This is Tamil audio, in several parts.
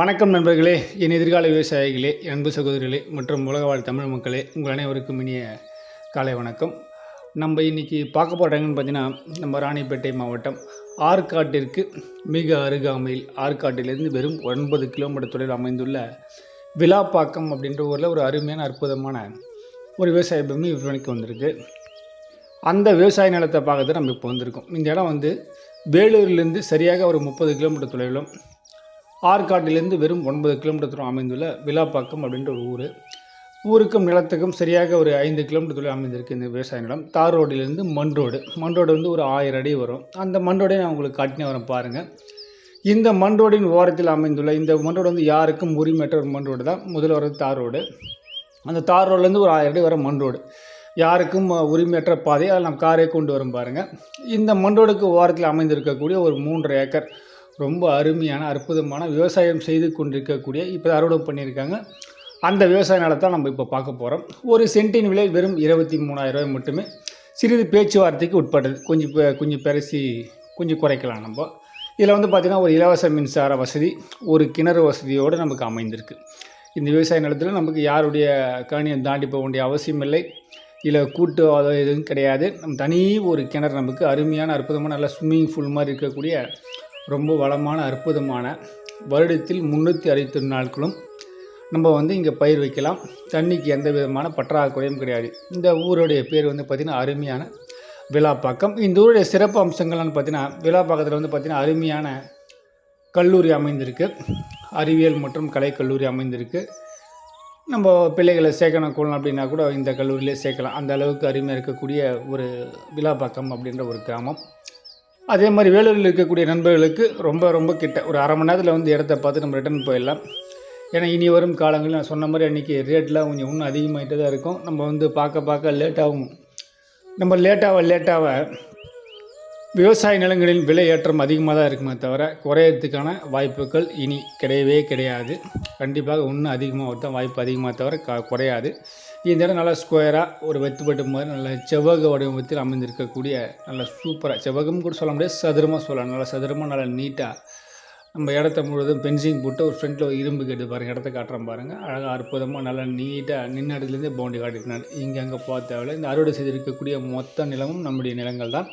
வணக்கம் நண்பர்களே என் எதிர்கால விவசாயிகளே அன்பு சகோதரிகளே மற்றும் உலக வாழ் தமிழ் மக்களே உங்கள் அனைவருக்கும் இனிய காலை வணக்கம். நம்ம இன்றைக்கி பார்க்க போகிறாங்கன்னு பார்த்தீங்கன்னா நம்ம ராணிப்பேட்டை மாவட்டம். ஆற்காட்டிற்கு மிக அருகாமையில் ஆற்காட்டிலிருந்து வெறும் ஒன்பது கிலோமீட்டர் தொலைவில் அமைந்துள்ள விழாப்பாக்கம் அப்படின்ற ஊரில் ஒரு அருமையான அற்புதமான ஒரு விவசாய பூமி விற்பனைக்கு வந்திருக்கு. அந்த விவசாய நிலத்தை பார்க்கறது நம்ம இப்போ வந்திருக்கோம். இந்த இடம் வந்து வேலூர்லேருந்து சரியாக ஒரு முப்பது கிலோமீட்டர் தொலைவிலும் ஆற்காட்டிலிருந்து வெறும் ஒன்பது கிலோமீட்டர் தூரம் அமைந்துள்ள விழாப்பாக்கம் அப்படின்ற ஒரு ஊர். ஊருக்கும் நிலத்துக்கும் சரியாக ஒரு ஐந்து கிலோமீட்டர் தூரம் அமைந்திருக்கு இந்த விவசாய நிலம். தார் ரோடிலிருந்து மண் ரோடு. மண் ரோடு வந்து ஒரு ஆயிரம் அடி வரும். அந்த மண் ரோடை நான் உங்களுக்கு காட்டினே வரேன் பாருங்கள் இந்த மண் ரோடின் ஓரத்தில் அமைந்துள்ள இந்த மண் ரோடு வந்து யாருக்கும் உரிமையற்ற ஒரு மண் ரோடு தான். முதல்ல வர்றது தார் ரோடு. அந்த தார் ரோட்லேருந்து ஒரு ஆயிரம் அடி வர மண் ரோடு. யாருக்கும் உரிமையற்ற பாதை. அதில் நம்ம காரே கொண்டு வரும் பாருங்கள் இந்த மண் ரோடுக்கு ஓரத்தில் அமைந்திருக்கக்கூடிய ஒரு மூன்று ஏக்கர் ரொம்ப அருமையான அற்புதமான விவசாயம் செய்து கொண்டிருக்கக்கூடிய இப்போ அறுவடை பண்ணியிருக்காங்க. அந்த விவசாய நிலத்தை நம்ம இப்போ பார்க்க போகிறோம் ஒரு சென்ட்டின் விலை வெறும் இருபத்தி மூணாயிரம் ரூபாய் மட்டுமே. சிறிது பேச்சுவார்த்தைக்கு உட்பட்டது. கொஞ்சம் கொஞ்சம் பெருசி கொஞ்சம் குறைக்கலாம் நம்ம. இதில் வந்து பார்த்திங்கன்னா ஒரு இலவச மின்சார வசதி ஒரு கிணறு வசதியோடு நமக்கு அமைந்திருக்கு. இந்த விவசாய நிலத்தில் நமக்கு யாருடைய கணியம் தாண்டி போக வேண்டிய அவசியம் இல்லை. இல்லை கூட்டு அதோ எதுவும் கிடையாது. நம்ம தனி ஒரு கிணறு நமக்கு அருமையான அற்புதமான நல்ல ஸ்விம்மிங் ஃபுல் மாதிரி இருக்கக்கூடிய ரொம்ப வளமான அற்புதமான வருடத்தில் முந்நூற்றி அறுபத்தி நாட்களும் நம்ம வந்து இங்கே பயிர் வைக்கலாம். தண்ணிக்கு எந்த விதமான பற்றாக்குறையும் கிடையாது. இந்த ஊருடைய பேர் வந்து பார்த்திங்கன்னா அருமையான விழாப்பாக்கம் இந்த ஊருடைய சிறப்பு அம்சங்கள்னு பார்த்தீங்கன்னா விழாப்பாக்கத்தில் வந்து பார்த்திங்கன்னா அருமையான கல்லூரி அமைந்திருக்கு. அறிவியல் மற்றும் கலை கல்லூரி அமைந்திருக்கு. நம்ம பிள்ளைகளை சேர்க்கணும் கொள்ளணும் அப்படின்னா கூட இந்த கல்லூரியிலே சேர்க்கலாம். அந்த அளவுக்கு அருமையாக இருக்கக்கூடிய ஒரு விழாப்பாக்கம் அப்படின்ற ஒரு கிராமம். அதே மாதிரி வேலூரில் இருக்கக்கூடிய நண்பர்களுக்கு ரொம்ப ரொம்ப கிட்ட. ஒரு அரை மணி நேரத்தில் வந்து இடத்த பார்த்து நம்ம ரிட்டர்ன் போயிடலாம். ஏன்னா இனி வரும் காலங்களில் நான் சொன்ன மாதிரி அன்றைக்கி ரேட்லாம் கொஞ்சம் இன்னும் அதிகமாகிட்டே தான் இருக்கும். நம்ம வந்து பார்க்க பார்க்க லேட்டாகும் நம்ம லேட்டாக லேட்டாக விவசாய நிலங்களின் விலை ஏற்றம் அதிகமாக தான் இருக்குமே தவிர குறையறதுக்கான வாய்ப்புகள் இனி கிடையவே கிடையாது. கண்டிப்பாக இன்னும் அதிகமாக தான் வாய்ப்பு அதிகமாக தவிர க குறையாது. இந்த இடம் நல்லா ஸ்கொயராக ஒரு வெத்துப்பட்டு மாதிரி நல்ல செவ்வக வடிவத்தில் அமைந்திருக்கக்கூடிய நல்ல சூப்பராக செவ்வகம் கூட சொல்ல முடியாது சதுரமாக சொல்லலாம். நல்லா சதுரமாக நல்லா நீட்டாக நம்ம இடத்த முழுவதும் பென்சிங் போட்டு ஒரு ஃப்ரண்ட்டில் ஒரு இரும்பு கேட்டு பாருங்கள் இடத்த காட்டுறேன் பாருங்கள் அழகாக அற்புதமாக நல்லா நீட்டாக நின்ன இடத்துலேருந்தே பவுண்டரி காட்டிருக்காங்க இங்கே அங்கே பார்த்தாவில் தேவையில்ல இந்த அறுவடை செய்திருக்கக்கூடிய மொத்த நிலமும் நம்முடைய நிலங்கள் தான்.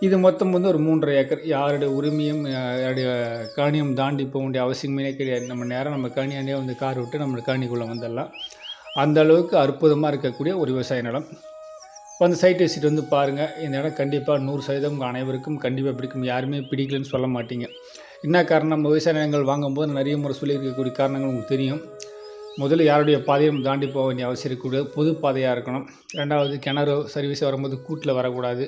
இது மொத்தம் வந்து ஒரு மூன்றரை ஏக்கர். யாருடைய உரிமையும் யாருடைய காணியும் தாண்டி போக வேண்டிய அவசியமே கிடையாது. நம்ம நேரம் நம்ம காணியாண்டே வந்து கார் விட்டு நம்ம காணிக்குள்ளே வந்துடலாம். அந்த அளவுக்கு அற்புதமாக இருக்கக்கூடிய ஒரு விவசாய நிலம். வந்து சைட் விசிட் வந்து பாருங்கள் இந்த இடம் கண்டிப்பாக நூறு சதவீதம் அனைவருக்கும் கண்டிப்பாக பிடிக்கும். யாருமே பிடிக்கலன்னு சொல்ல மாட்டீங்க. என்ன காரணம்? நம்ம விவசாய நிலங்கள் வாங்கும்போது நிறைய முறை சொல்லியிருக்கக்கூடிய காரணங்கள் உங்களுக்கு தெரியும். முதல்ல யாருடைய பாதையும் தாண்டி போக வேண்டிய அவசியம் இருக்கக்கூடாது. பொது பாதையாக இருக்கணும். ரெண்டாவது கிணறு சர்வீஸ் வரும்போது கூட்டில் வரக்கூடாது.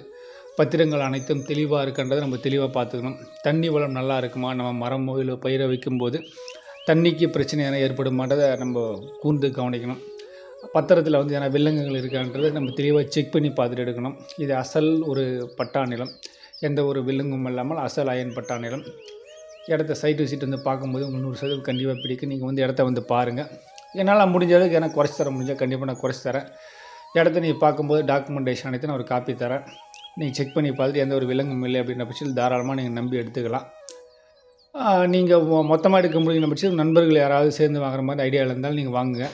பத்திரங்கள் அனைத்தும் தெளிவாக இருக்கின்றதை நம்ம தெளிவாக பார்த்துக்கணும். தண்ணி வளம் நல்லா இருக்குமா? நம்ம மரமோ இல்லை பயிரை வைக்கும்போது தண்ணிக்கு பிரச்சனை எதனா ஏற்படுமான்றதை நம்ம கூர்ந்து கவனிக்கணும். பத்திரத்தில் வந்து ஏன்னா வில்லங்கங்கள் இருக்கான்றதை நம்ம தெளிவாக செக் பண்ணி பார்த்துட்டு எடுக்கணும். இது அசல் ஒரு பட்டா நிலம். எந்த ஒரு வில்லங்கும் இல்லாமல் அசல் அயன் பட்டா நிலம். இடத்த சைட் விசிட் வந்து பார்க்கும்போது உங்களுக்கு நூறு சதவீதம் கண்டிப்பாக பிடிக்கும். நீங்கள் வந்து இடத்த வந்து பாருங்கள் என்னால் முடிஞ்ச அளவுக்கு எனக்கு குறைச்சி தர முடிஞ்சால் கண்டிப்பாக நான் குறைச்சி தரேன். இடத்த நீங்கள் பார்க்கும்போது டாக்குமெண்டேஷன் அனைத்து நான் ஒரு காப்பி தரேன். நீங்கள் செக் பண்ணி பார்த்துட்டு எந்த ஒரு விலங்கும் இல்லை அப்படின்ற பட்சத்தில் தாராளமாக நீங்கள் நம்பி எடுத்துக்கலாம். நீங்கள் மொத்தமாக எடுக்க முடியுங்கிற பட்சத்தில் நண்பர்கள் யாராவது சேர்ந்து வாங்குற மாதிரி ஐடியா இருந்தாலும் நீங்கள் வாங்குங்க.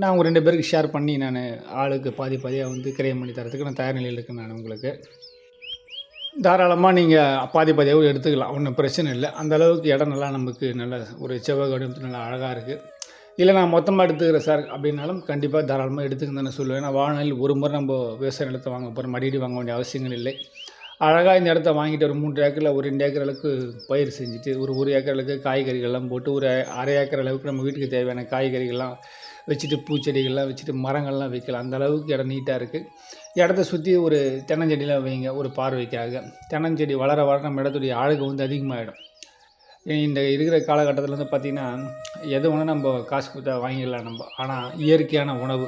நான் உங்கள் ரெண்டு பேருக்கு ஷேர் பண்ணி நான் ஆளுக்கு பாதி பாதியாக வந்து கிரையம் பண்ணி தரத்துக்கு நான் தயார் நிலையில் இருக்கேன் நான் உங்களுக்கு. தாராளமாக நீங்கள் பாதி பாதியாக எடுத்துக்கலாம். ஒன்றும் பிரச்சனை இல்லை. அந்த அளவுக்கு இடம் நல்லா நமக்கு நல்ல ஒரு செவ்வாய் வடிவத்தில் நல்லா அழகாக இருக்குது இல்லை நான் மொத்தமாக எடுத்துக்கிறேன் சார். அப்படின்னாலும் கண்டிப்பாக தாராளமாக எடுத்துக்கன்னு தானே சொல்லுவேன். ஏன்னா வாழ்நாளில் ஒரு முறை நம்ம விவசாய நிலத்தை வாங்க போகிறோம் மடியடி வாங்க வேண்டிய அவசியங்கள் இல்லை. அழகாக இந்த இடத்த வாங்கிட்டு ஒரு மூன்று ஏக்கரில் ஒரு ரெண்டு ஏக்கர் அளவுக்கு பயிர் செஞ்சுட்டு ஒரு ஒரு ஏக்கர் அளவுக்கு காய்கறிகள்லாம் போட்டு ஒரு அரை ஏக்கர் அளவுக்கு நம்ம வீட்டுக்கு தேவையான காய்கறிகள்லாம் வச்சுட்டு பூச்செடிகள்லாம் வச்சுட்டு மரங்கள்லாம் வைக்கலாம். அந்த அளவுக்கு இடம் நீட்டாக இருக்குது இடத்த சுற்றி ஒரு தென்னஞ்செடிலாம் வைங்க ஒரு பார்வைக்காக. தென்னஞ்செடி வளர வளர நம்ம இடத்துடைய அழகு வந்து அதிகமாகிடும் இந்த இருக்கிற காலகட்டத்தில் வந்து பார்த்திங்கன்னா எது வேணால் நம்ம காசு கொடுத்தா வாங்கிடலாம் நம்ம. ஆனால் இயற்கையான உணவு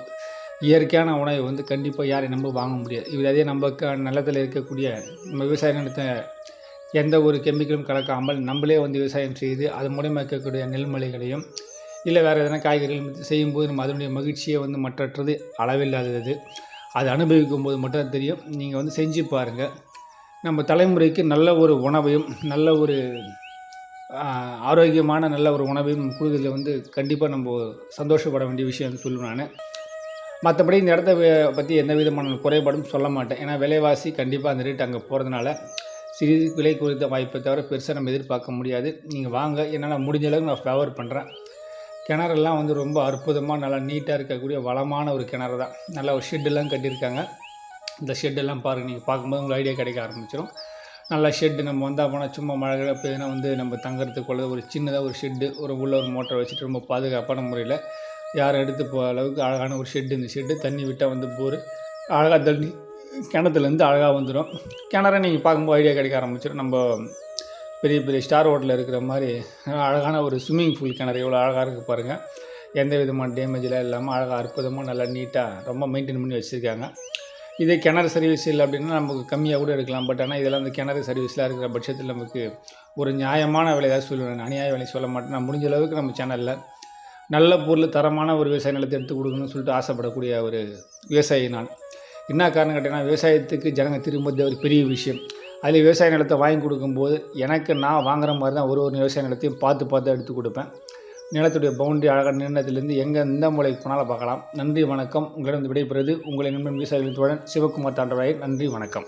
இயற்கையான உணவை வந்து கண்டிப்பாக யாரையும் நம்ம வாங்க முடியாது. இது அதே நம்ம க நிலத்தில் இருக்கக்கூடிய நம்ம விவசாய நிலத்தை எந்த ஒரு கெமிக்கலும் கலக்காமல் நம்மளே வந்து விவசாயம் செய்து அது மூலயமா இருக்கக்கூடிய நெல்மலைகளையும் இல்லை வேறு எதனா காய்கறிகள் செய்யும்போது நம்ம அதனுடைய மகிழ்ச்சியை வந்து மற்றது அளவில்லாதது. அது அனுபவிக்கும் போது மட்டும் தெரியும். நீங்கள் வந்து செஞ்சு பாருங்கள் நம்ம தலைமுறைக்கு நல்ல ஒரு உணவையும் நல்ல ஒரு ஆரோக்கியமான நல்ல ஒரு உணவையும் கொடுக்கறதுல வந்து கண்டிப்பாக நம்ம சந்தோஷப்பட வேண்டிய விஷயம்னு சொல்லுவேன் நான். மற்றபடி இந்த இடத்த பற்றி எந்த விதமான குறைபாடும் சொல்ல மாட்டேன். ஏன்னா விலைவாசி கண்டிப்பாக அந்த ரேட் அங்கே போகிறதுனால சிறிது விலை குறித்த வாய்ப்பை தவிர பெருசாக நம்ம எதிர்பார்க்க முடியாது. நீங்கள் வாங்க என்னால் முடிஞ்ச அளவுக்கு நான் ஃபேவர் பண்ணுறேன் கிணறெல்லாம் வந்து ரொம்ப அற்புதமாக நல்லா நீட்டாக இருக்கக்கூடிய வளமான ஒரு கிணறு தான். நல்லா ஒரு ஷெட்டெல்லாம் கட்டியிருக்காங்க. இந்த ஷெட்டெல்லாம் பாருங்கள் நீங்கள் பார்க்கும்போது உங்களுக்கு ஐடியா கிடைக்க ஆரம்பிச்சிடும் நல்லா ஷெட்டு நம்ம வந்தால் போனால் சும்மா மழை கிழ பெய்யுதுன்னா வந்து நம்ம தங்கறதுக்குள்ள ஒரு சின்னதாக ஒரு ஷெட்டு ஒரு உள்ள ஒரு மோட்டரை வச்சுட்டு ரொம்ப பாதுகாப்பான முறையில் யாரும் எடுத்து போக அளவுக்கு அழகான ஒரு ஷெட்டு இந்த ஷெட்டு தண்ணி விட்டால் வந்து போர். அழகாக தண்ணி கிணத்துலேருந்து அழகாக வந்துடும் கிணற நீங்கள் பார்க்கும்போது ஐடியா கிடைக்க ஆரம்பிச்சிடும் நம்ம பெரிய பெரிய ஸ்டார் ஹோட்டலில் இருக்கிற மாதிரி அழகான ஒரு ஸ்விம்மிங் பூல் கிணறு எவ்வளோ அழகாக இருக்குது பாருங்கள் எந்த விதமான டேமேஜெலாம் இல்லாமல் அழகாக அற்புதமாக நல்லா நீட்டாக ரொம்ப மெயின்டைன் பண்ணி வச்சுருக்காங்க. இதே கிணறு சர்வீஸ் இல்லை அப்படின்னா நமக்கு கம்மியாக கூட எடுக்கலாம். பட் ஆனால் இதெல்லாம் அந்த கிணறு சர்வீஸ்லாம் இருக்கிற பட்சத்தில் நமக்கு ஒரு நியாயமான விலை ஏதாவது சொல்லுவேன். அநியாய விலை சொல்ல மாட்டேன். நான் முடிஞ்ச அளவுக்கு நம்ம சேனலில் நல்ல பொருள் தரமான ஒரு விவசாய நிலத்தை எடுத்து கொடுக்கணும்னு சொல்லிட்டு ஆசைப்படக்கூடிய ஒரு விவசாயி நான். என்ன காரணம் கேட்டிங்கன்னா விவசாயத்துக்கு ஜனங்க திரும்புறது ஒரு பெரிய விஷயம். அதில் விவசாய நிலத்தை வாங்கி கொடுக்கும்போது எனக்கு நான் வாங்குற மாதிரி தான் ஒரு ஒரு விவசாய நிலத்தையும் பார்த்து பார்த்து எடுத்து கொடுப்பேன். நிலத்துடைய பவுண்டரி அழகாக நிர்ணயத்திலிருந்து எங்கே எந்த மூலைக்கு போனாலும் பார்க்கலாம். நன்றி வணக்கம். உங்களிடம் விடைபெறுவது உங்களை நண்பன் விவசாய தோழன் சிவகுமார் தாண்டவாய் நன்றி வணக்கம்.